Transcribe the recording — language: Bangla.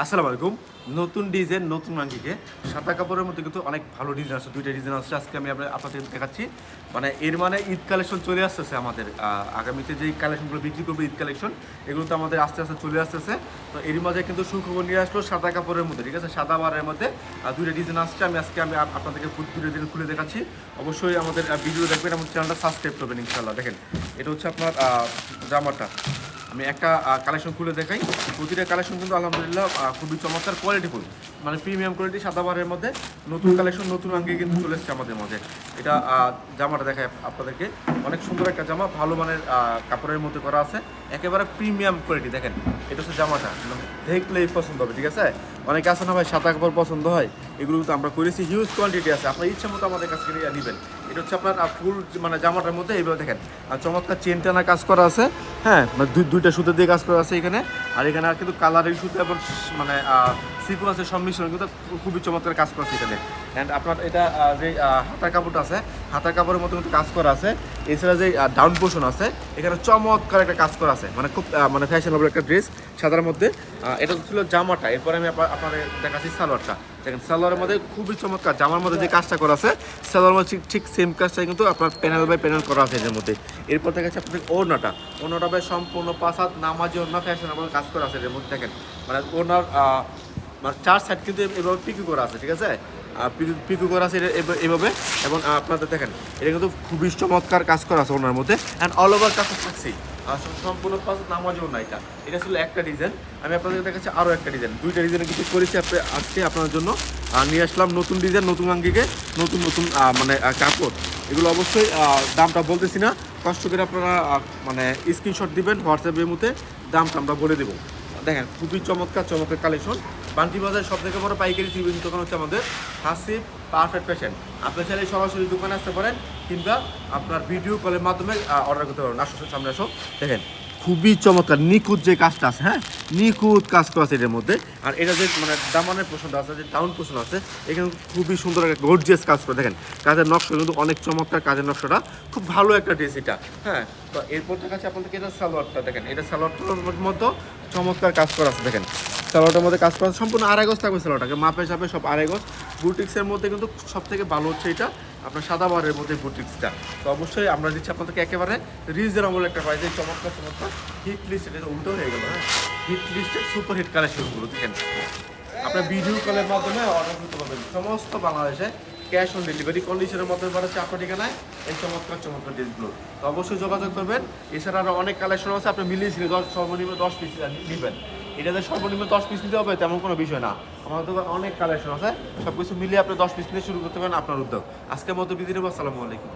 আসসালামু আলাইকুম। নতুন ডিজাইন, নতুন আঙ্গিকে। সাদা কাপড়ের মধ্যে কিন্তু অনেক ভালো ডিজাইন আছে, দুইটা ডিজাইন আছে। আজকে আমি আপনার আপনাদের দেখাচ্ছি। মানে এর মানে ঈদ কালেকশন চলে আসতেছে আমাদের আগামীতে যেই কালেকশনগুলো বিক্রি করবে ঈদ কালেকশন, এগুলো তো আমাদের আস্তে আস্তে চলে আসতেছে। তো এর মাঝে কিন্তু সুখবর নিয়ে আসলো সাদা কাপড়ের মধ্যে, ঠিক আছে? সাদা বারের মধ্যে দুইটা ডিজাইন আসছে। আমি আজকে আমি আপনাদেরকে দুটো ডিজাইন খুলে দেখাচ্ছি। অবশ্যই আমাদের ভিডিও দেখবেন এবং চ্যানেলটা সাবস্ক্রাইব করবেন ইনশাল্লাহ দেখেন, এটা হচ্ছে আপনার জামাটা। আমি একটা কালেকশন খুলে দেখাই। প্রতিটা কালেকশন কিন্তু আলহামদুলিল্লাহ খুবই চমৎকার কোয়ালিটি কোয়ালিটিফুল মানে প্রিমিয়াম কোয়ালিটি সাদা বারের মধ্যে নতুন কালেকশন নতুন আঙ্গে কিন্তু চলে এসছে আমাদের মধ্যে। এটা জামাটা দেখায় আপনাদেরকে। অনেক সুন্দর একটা জামা ভালো মানের কাপড়ের মধ্যে করা আছে। একেবারে প্রিমিয়াম কোয়ালিটি দেখেন। এটা হচ্ছে জামাটা। দেখলেই পছন্দ হবে ঠিক আছে? অনেকে আছে না ভাই, সাদা কাপড় পছন্দ হয় এগুলো কিন্তু আমরা করেছি হিউজ কোয়ান্টিটি আছে। আপনার ইচ্ছা মতো আমাদের কাছ থেকে নেবেন। এটা হচ্ছে আপনার ফুল মানে জামাটার মধ্যে এইভাবে দেখেন। আর চমৎকার চেন টানা কাজ করা আছে। হ্যাঁ মানে দুই- দুইটা সুতো দিয়ে কাজ করা আছে এখানে। আর এখানে আর কিন্তু কালারিং সুতো এবং মানে সিকুয়েন্সের সংমিশ্রণ কিন্তু খুবই চমৎকার কাজ করা আছে এখানে। অ্যান্ড আপনার এটা যে হাতার কাপড়টা আছে, হাতার কাপড়ের মতো কিন্তু কাজ করা আছে। এছাড়া যে ডাউন পোর্শন আছে, এখানে চমৎকার একটা কাজ করা আছে। মানে খুব মানে ফ্যাশনেবল একটা ড্রেস সাদার মধ্যে। এটা ছিল জামাটা। এরপরে আমি আপনা- আপনাদের দেখাচ্ছি সালোয়ারটা। দেখেন, সালোয়ারের মধ্যে খুবই চমৎকার জামার মধ্যে যে কাজটা করা আছে সালোয়ার মধ্যে ঠিক- সেম কাজটা কিন্তু আপনার প্যানেল বাই প্যানেল করা আছে এর মধ্যে। এরপর দেখা যাচ্ছে আপনাদের ওড়নাটা। ওড়নাটা সম্পূর্ণ পাঁচ নামাজি ওড়না ফ্যাশনেবল কাজ করা আছে এর দেখেন মানে ওড়নার আহ, মানে চার সাইড কিন্তু এভাবে পিকু করা আছে ঠিক আছে? পিকু করা আছে এভাবে- এবং আপনাদের দেখেন এটা কিন্তু খুবই চমৎকার কাজ করা আছে ওনার মধ্যে। অ্যান্ড অল ওভার কাজ থাকছেই সম্পূর্ণ পাঁচ নামাজও না এটা। এটা ছিল একটা ডিজাইন আমি আপনাদের দেখাচ্ছি আরও একটা ডিজাইন দুইটা ডিজাইন কিছু করেছি আজকে আপনার জন্য। নিয়ে আসলাম নতুন ডিজাইন নতুন আঙ্গিকে নতুন নতুন মানে কাপড়। এগুলো অবশ্যই দামটা বলতেছি না। কষ্ট করে আপনারা মানে স্ক্রিনশট দিবেন হোয়াটসঅ্যাপের মধ্যে দামটা আমরা বলে দেবো। দেখেন, খুবই চমৎকার চমৎকার কালেকশন বান্টি বাজারের সব থেকে বড় পাইকারি ত্রিভুজ দোকান হচ্ছে আমাদের হাসিব পারফেক্ট ফ্যাশন আপনি চাইলে সরাসরি দোকানে আসতে পারেন কিংবা আপনার ভিডিও কলের মাধ্যমে অর্ডার করতে পারেন আসো সামনে আসো দেখেন খুবই চমৎকার, নিখুঁত যে কাজটা আছে হ্যাঁ? নিখুঁত কাজ করা আছে এটার মধ্যে। আর এটা যে মানে দামানের পোষণটা আছে, যে ডাউন পোষণ আছে, এখানে খুবই সুন্দর একটা গর্জিয়াস কাজ করে, দেখেন। কাজের নকশা কিন্তু অনেক চমৎকার কাজের নকশাটা, খুব ভালো একটা ড্রেস এটা হ্যাঁ? তো এরপর দেখা যাচ্ছে আপনাদেরকে এটা সালোয়ারটা, দেখেন। এটা সালোয়ারটার মতো চমৎকার কাজ করা আছে, দেখেন। সালোয়ারটার মধ্যে কাজ করা সম্পূর্ণ আড়াই গজ থাকবে সালোয়ারটাকে মাপে চাপে সব আড়াই গজ। বুটিক্সের মধ্যে কিন্তু সব থেকে ভালো হচ্ছে এটা আপনার সাদা বারের মধ্যে বুটিক্সটা তো অবশ্যই আমরা দিচ্ছি আপনাদেরকে একেবারে রিজনেবল একটা প্রাইসে চমৎকার চমৎকার হিট লিস্ট এটা উল্টো হয়ে গেল হ্যাঁ? হিট লিস্টের সুপার হিট কালেকশনগুলো দেখেন। আপনার ভিডিও কলের মাধ্যমে অর্ডার করতে পারবেন। সমস্ত বাংলাদেশে ক্যাশ অন ডেলিভারি কন্ডিশনের মাধ্যমে পাঠাচ্ছে আপনার ঠিকানায়। এই চমৎকার চমৎকার ড্রেসগুলো তো অবশ্যই যোগাযোগ করবেন। এছাড়া আরও অনেক কালেকশন আছে, আপনি মিলিয়ে সর্বনিম্ন দশ পিস নেবেন। এটাতে সর্বনিম্ন দশ পিস নিতে হবে, তেমন কোনো বিষয় না। আমাদের দোকান অনেক কালেকশন আছে সব কিছু মিলিয়ে আপনি দশ পিস নিয়ে শুরু করতে পারেন আপনার উদ্যোগ। আজকের মতো বিদিনে আসসালামু আলাইকুম।